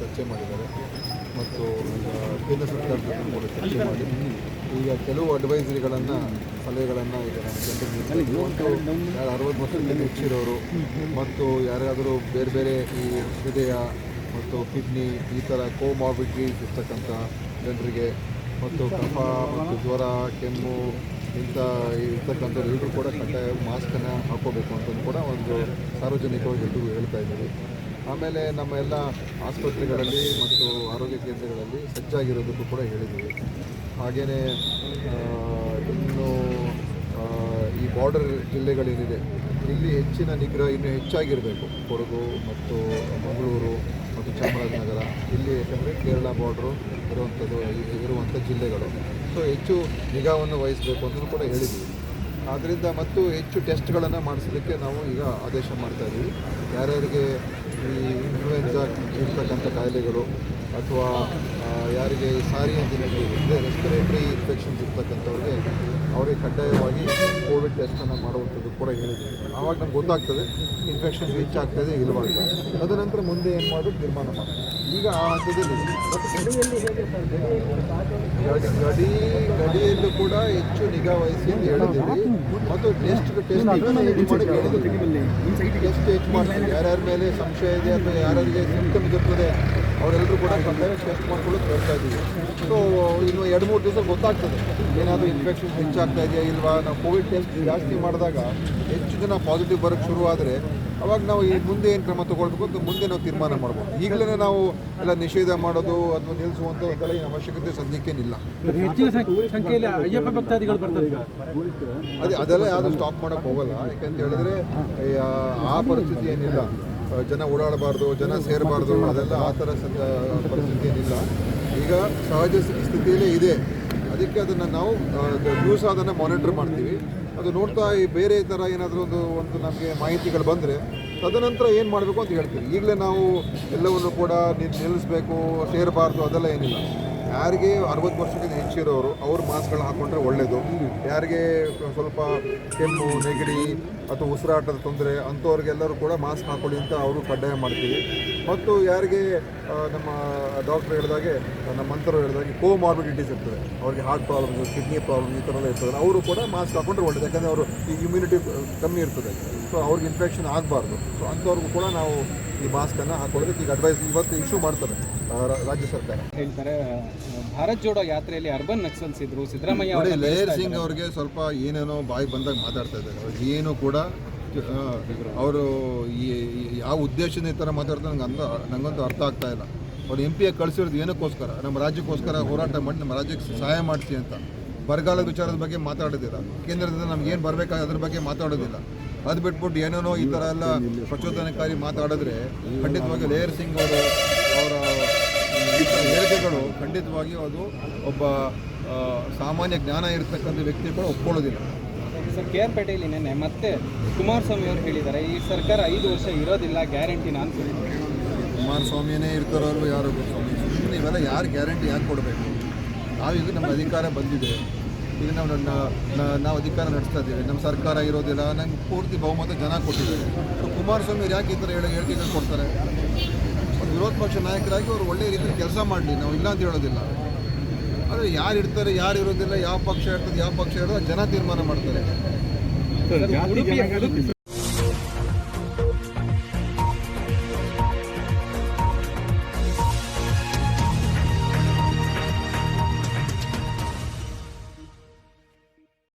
ಚರ್ಚೆ ಮಾಡಿದ್ದಾರೆ. ಮತ್ತು ಈಗ ಕೇಂದ್ರ ಸರ್ಕಾರದ ಜೊತೆ ಕೂಡ ಚರ್ಚೆ ಮಾಡಿ. ಈಗ ಕೆಲವು ಅಡ್ವೈಸರಿಗಳನ್ನು ಸಲಹೆಗಳನ್ನು ಈಗ ಜನರಿಗೆ. ಒಂದು ಅರವತ್ತು ವರ್ಷದಲ್ಲಿ ಹೆಚ್ಚಿರೋರು ಮತ್ತು ಯಾರಾದರೂ ಬೇರೆ ಬೇರೆ ಈ ಹೃದಯ ಮತ್ತು ಕಿಡ್ನಿ ಈ ಥರ ಕೋಮಾರ್ಬಿಡಿಟೀಸ್ ಇರ್ತಕ್ಕಂಥ ಜನರಿಗೆ ಮತ್ತು ಕಫ ಮತ್ತು ಜ್ವರ ಕೆಮ್ಮು ಇಂಥ ಇರ್ತಕ್ಕಂಥ ಎಲ್ಲರೂ ಕೂಡ ಕಡ್ಡಾಯ ಮಾಸ್ಕನ್ನು ಹಾಕೋಬೇಕು ಅಂತ ಕೂಡ ಒಂದು ಸಾರ್ವಜನಿಕವಾಗಿ ಎಲ್ರಿಗೂ ಹೇಳ್ತಾ ಇದ್ದೀವಿ. ಆಮೇಲೆ ನಮ್ಮ ಎಲ್ಲ ಆಸ್ಪತ್ರೆಗಳಲ್ಲಿ ಮತ್ತು ಆರೋಗ್ಯ ಕೇಂದ್ರಗಳಲ್ಲಿ ಸಜ್ಜಾಗಿರೋದಕ್ಕೂ ಕೂಡ ಹೇಳಿದ್ದೀವಿ. ಹಾಗೆಯೇ ಇನ್ನು ಈ ಬಾರ್ಡರ್ ಜಿಲ್ಲೆಗಳೇನಿದೆ, ಇಲ್ಲಿ ಹೆಚ್ಚಿನ ನಿಗ್ರಹ ಇನ್ನೂ ಹೆಚ್ಚಾಗಿರಬೇಕು. ಕೊಡಗು ಮತ್ತು ಮಂಗಳೂರು ಮತ್ತು ಚಾಮರಾಜನಗರ. ಇಲ್ಲಿ ಯಾಕಂದರೆ ಕೇರಳ ಬಾರ್ಡ್ರು ಇರುವಂಥದ್ದು ಇರುವಂಥ ಜಿಲ್ಲೆಗಳು. ಸೊ, ಹೆಚ್ಚು ನಿಗಾವನ್ನು ವಹಿಸಬೇಕು ಅಂತಲೂ ಕೂಡ ಹೇಳಿದ್ದೀವಿ. ಆದ್ದರಿಂದ ಮತ್ತು ಹೆಚ್ಚು ಟೆಸ್ಟ್ಗಳನ್ನು ಮಾಡಿಸಲಿಕ್ಕೆ ನಾವು ಈಗ ಆದೇಶ ಮಾಡ್ತಾ ಇದ್ದೀವಿ ಯಾರ್ಯಾರಿಗೆ ಈ ಇನ್ಫ್ಲೂಯೆನ್ಸಾ ಇರ್ತಕ್ಕಂಥ ಕಾಯಿಲೆಗಳು ಅಥವಾ ಯಾರಿಗೆ ಸಾರಿ ಅಂತ ಹೇಳಿದ್ರೆ ರೆಸ್ಪಿರೇಟ್ರಿ ಇನ್ಫೆಕ್ಷನ್ಸ್ ಇರ್ತಕ್ಕಂಥವ್ರಿಗೆ ಅವರಿಗೆ ಕಡ್ಡಾಯವಾಗಿ ಕೋವಿಡ್ ಟೆಸ್ಟನ್ನು ಮಾಡುವಂಥದ್ದು ಕೂಡ ಹೇಳಿದ್ದೀವಿ ಆವಾಗ ನಮ್ಗೆ ಗೊತ್ತಾಗ್ತದೆ ಇನ್ಫೆಕ್ಷನ್ ರೀಚ್ ಇಲ್ವಾ ಅಂತ. ತದನಂತರ ಮುಂದೆ ಏನು ಮಾಡೋದು ತೀರ್ಮಾನ ಮಾಡಿ ಈಗ ಆ ಹಂತದಲ್ಲಿ ಗಡಿ ಗಡಿ ಗಡಿಯಲ್ಲೂ ಕೂಡ ಹೆಚ್ಚು ನಿಗಾ ವಹಿಸಿ ಅಂತ ಹೇಳಿದ್ದೀವಿ. ಮತ್ತು ಟೆಸ್ಟ್ ಟೆಸ್ಟ್ ಟೆಸ್ಟ್ ಹೆಚ್ಚು ಮಾಡ್ತೀವಿ. ಯಾರ್ಯಾರ ಮೇಲೆ ಸಂಶಯ ಇದೆ ಅಥವಾ ಯಾರ್ಯಾರಿಗೆ ಸಿಂಪ್ಟಮ್ಸ್ ಇರ್ತದೆ ಅವರೆಲ್ಲರೂ ಕೂಡ ಕಂಪ್ಲೇಂಟ್ ಟೆಸ್ಟ್ ಮಾಡ್ಕೊಳ್ಳೋಕೆ ಹೇಳ್ತಾ ಇದ್ದೀವಿ. ಸೊ ಇನ್ನು ಎರಡು ಮೂರು ದಿವಸ ಗೊತ್ತಾಗ್ತದೆ. ಏನಾದರೂ ಇನ್ಫೆಕ್ಷನ್ ಹೆಚ್ಚಾಗ್ತಾ ಇದೆಯಾ ಇಲ್ವಾ? ನಾವು ಕೋವಿಡ್ ಟೆಸ್ಟ್ ಜಾಸ್ತಿ ಮಾಡಿದಾಗ ಹೆಚ್ಚು ಜನ ಪಾಸಿಟಿವ್ ಬರೋಕ್ಕೆ ಆದರೆ ಅವಾಗ ನಾವು ಈ ಮುಂದೆ ಏನು ಕ್ರಮ ತೊಗೊಳ್ಬೇಕು ಅಂತ ಮುಂದೆ ನಾವು ತೀರ್ಮಾನ ಮಾಡ್ಬೋದು. ಈಗಲೇ ನಾವು ಎಲ್ಲ ನಿಷೇಧ ಮಾಡೋದು ಅಥವಾ ನಿಲ್ಲಿಸುವಂಥದ್ದೆಲ್ಲ ಏನು ಅವಶ್ಯಕತೆ ಸದ್ಯಕ್ಕೇನಿಲ್ಲ ಅದೇ ಅದೆಲ್ಲ ಯಾರು ಸ್ಟಾಪ್ ಮಾಡೋಕ್ಕೆ ಹೋಗಲ್ಲ. ಯಾಕಂತ ಹೇಳಿದ್ರೆ ಆ, ಪರಿಸ್ಥಿತಿ ಏನಿಲ್ಲ. ಜನ ಓಡಾಡಬಾರ್ದು, ಜನ ಸೇರಬಾರ್ದು, ಅದೆಲ್ಲ ಆ ಥರ ಪರಿಸ್ಥಿತಿ ಏನಿಲ್ಲ. ಈಗ ಸಹಜ ಸ್ಥಿತಿಯಲ್ಲೇ ಇದೆ. ಅದಕ್ಕೆ ಅದನ್ನು ನಾವು ನ್ಯೂಸ್ ಅದನ್ನು ಮಾನಿಟರ್ ಮಾಡ್ತೀವಿ. ಅದು ನೋಡ್ತಾ ಈ ಬೇರೆ ಥರ ಏನಾದರೂ ಒಂದು ಒಂದು ನಮಗೆ ಮಾಹಿತಿಗಳು ಬಂದರೆ ತದನಂತರ ಏನು ಮಾಡಬೇಕು ಅಂತ ಹೇಳ್ತೀವಿ. ಈಗಲೇ ನಾವು ಎಲ್ಲವನ್ನು ಕೂಡ ನಿಲ್ಲಿಸ್ಬೇಕು, ಸೇರಬಾರ್ದು ಅದೆಲ್ಲ ಏನಿಲ್ಲ. ಯಾರಿಗೆ ಅರವತ್ತು ವರ್ಷಕ್ಕಿಂತ ಹೆಚ್ಚಿರೋರು, ಅವರು ಮಾಸ್ಕ್ಗಳನ್ನ ಹಾಕೊಂಡ್ರೆ ಒಳ್ಳೆಯದು ಯಾರಿಗೆ ಸ್ವಲ್ಪ ಕೆಮ್ಮು, ನೆಗಡಿ ಅಥವಾ ಉಸಿರಾಟದ ತೊಂದರೆ, ಅಂಥವ್ರಿಗೆಲ್ಲರೂ ಕೂಡ ಮಾಸ್ಕ್ ಹಾಕೊಳ್ಳಿ ಅಂತ ಅವರು ಕಡ್ಡಾಯ ಮಾಡ್ತೀವಿ. ಮತ್ತು ಯಾರಿಗೆ ನಮ್ಮ ಡಾಕ್ಟರ್ ಹೇಳಿದಾಗೆ ನಮ್ಮ ಮಂತ್ರರು ಹೇಳಿದಾಗೆ ಕೋ ಮಾರ್ಬಿಡಿಟೀಸ್ ಇರ್ತದೆ. ಅವ್ರಿಗೆ ಹಾರ್ಟ್ ಪ್ರಾಬ್ಲಮ್ಸ್ ಕಿಡ್ನಿ ಪ್ರಾಬ್ಲಮ್ ಈ ಥರ ಎಲ್ಲ ಇರ್ತದೆ. ಅವರು ಕೂಡ ಮಾಸ್ಕ್ ಹಾಕೊಂಡ್ರೆ ಒಳ್ಳೆಯದು ಯಾಕಂದರೆ ಅವರು ಈ ಇಮ್ಯುನಿಟಿ ಕಮ್ಮಿ ಇರ್ತದೆ. ಸೊ ಅವ್ರಿಗೆ ಇನ್ಫೆಕ್ಷನ್ ಆಗಬಾರ್ದು. ಸೊ ಅಂಥವ್ರಿಗೂ ಕೂಡ ನಾವು ಈ ಮಾಸ್ಕನ್ನು ಹಾಕೊಳ್ಳೋದಕ್ಕೆ ಈಗ ಅಡ್ವೈಸ್ ಇವತ್ತು ಇಶ್ಯೂ ಮಾಡ್ತಾರೆ ರಾಜ್ಯ ಸರ್ಕಾರ. ಹೇಳ್ತಾರೆ ಭಾರತ್ ಜೋಡೋ ಯಾತ್ರೆಯಲ್ಲಿ ಅರ್ಬನ್ ನಕ್ಸಲ್ಸ್ ಇದ್ರು ಸಿದ್ದರಾಮಯ್ಯ ಲೇಯರ್ ಸಿಂಗ್ ಅವ್ರಿಗೆ ಸ್ವಲ್ಪ ಏನೇನೋ ಬಾಯಿ ಬಂದಾಗ ಮಾತಾಡ್ತಾ ಇದ್ದಾರೆ. ಏನು ಕೂಡ ಅವರು ಈ ಯಾವ ಉದ್ದೇಶದಿಂದ ಈ ಥರ ಮಾತಾಡ್ತಾರೆ, ನಂಗೆ ಅಂದ, ನಂಗಂತೂ ಅರ್ಥ ಆಗ್ತಾ ಇಲ್ಲ. ಅವ್ರು ಎಂ ಪಿಯಾಗಿ ಕಳಿಸಿರೋದು ಏನಕ್ಕೋಸ್ಕರ? ನಮ್ಮ ರಾಜ್ಯಕ್ಕೋಸ್ಕರ ಹೋರಾಟ ಮಾಡಿ, ನಮ್ಮ ರಾಜ್ಯಕ್ಕೆ ಸಹಾಯ ಮಾಡಿಸಿ ಅಂತ. ಬರಗಾಲದ ವಿಚಾರದ ಬಗ್ಗೆ ಮಾತಾಡೋದಿಲ್ಲ. ಕೇಂದ್ರದಿಂದ ನಮ್ಗೆ ಏನು ಬರಬೇಕಾಗ ಅದ್ರ ಬಗ್ಗೆ ಮಾತಾಡೋದಿಲ್ಲ. ಅದು ಬಿಟ್ಬಿಟ್ಟು ಏನೇನೋ ಈ ಥರ ಎಲ್ಲ ಪ್ರಚೋದನಕಾರಿ ಮಾತಾಡಿದ್ರೆ ಖಂಡಿತವಾಗಿ ಲೇಯರ್ ಸಿಂಗ್ ಅವರು, ಅವರ ಹೇಳಿಕೆಗಳು ಖಂಡಿತವಾಗಿಯೂ ಅದು ಒಬ್ಬ ಸಾಮಾನ್ಯ ಜ್ಞಾನ ಇರತಕ್ಕಂಥ ವ್ಯಕ್ತಿ ಕೂಡ ಒಪ್ಕೊಳ್ಳೋದಿಲ್ಲ. ಸರ್, ಕೆ ಆರ್ ಪೇಟೆಯಲ್ಲಿ ನಿನ್ನೆ ಮತ್ತೆ ಕುಮಾರಸ್ವಾಮಿ ಅವರು ಹೇಳಿದ್ದಾರೆ. ಈ ಸರ್ಕಾರ ಐದು ವರ್ಷ ಇರೋದಿಲ್ಲ, ಗ್ಯಾರಂಟಿ ನಾನು ಕುಮಾರಸ್ವಾಮಿನೇ ಇರ್ತಾರೋ ಯಾರು ಸ್ವಾಮಿ ಸುಮ್ಮನೆ ಇವೆಲ್ಲ ಯಾರು ಗ್ಯಾರಂಟಿ ಯಾಕೆ ಕೊಡಬೇಕು? ನಾವು ಇದು ನಮ್ಮ ಅಧಿಕಾರ ಬಂದಿದೆ. ಈಗ ನಾವು ನನ್ನ ನಾವು ಅಧಿಕಾರ ನಡೆಸ್ತಾ ಇದ್ದೀವಿ. ನಮ್ಮ ಸರ್ಕಾರ ಇರೋದಿಲ್ಲ, ನಂಗೆ ಪೂರ್ತಿ ಬಹುಮತ ಜನ ಕೊಟ್ಟಿದ್ದಾರೆ. ಕುಮಾರಸ್ವಾಮಿ ಅವ್ರು ಯಾಕೆ ಈ ಥರ ಹೇಳಿ ಹೇಳಿಕೆಗಳು ಕೊಡ್ತಾರೆ? ವಿರೋಧ ಪಕ್ಷ ನಾಯಕರಾಗಿ ಅವರು ಒಳ್ಳೆಯ ರೀತಿಯಲ್ಲಿ ಕೆಲಸ ಮಾಡಲಿ, ನಾವು ಇಲ್ಲ ಅಂತ ಹೇಳೋದಿಲ್ಲ. ಯಾರು ಇರ್ತಾರೆ ಯಾರು ಇರೋದಿಲ್ಲ ಯಾವ ಪಕ್ಷ ಇರ್ತದೆ ಯಾವ ಪಕ್ಷ ಇರೋದು ಜನ ತೀರ್ಮಾನ ಮಾಡ್ತಾರೆ.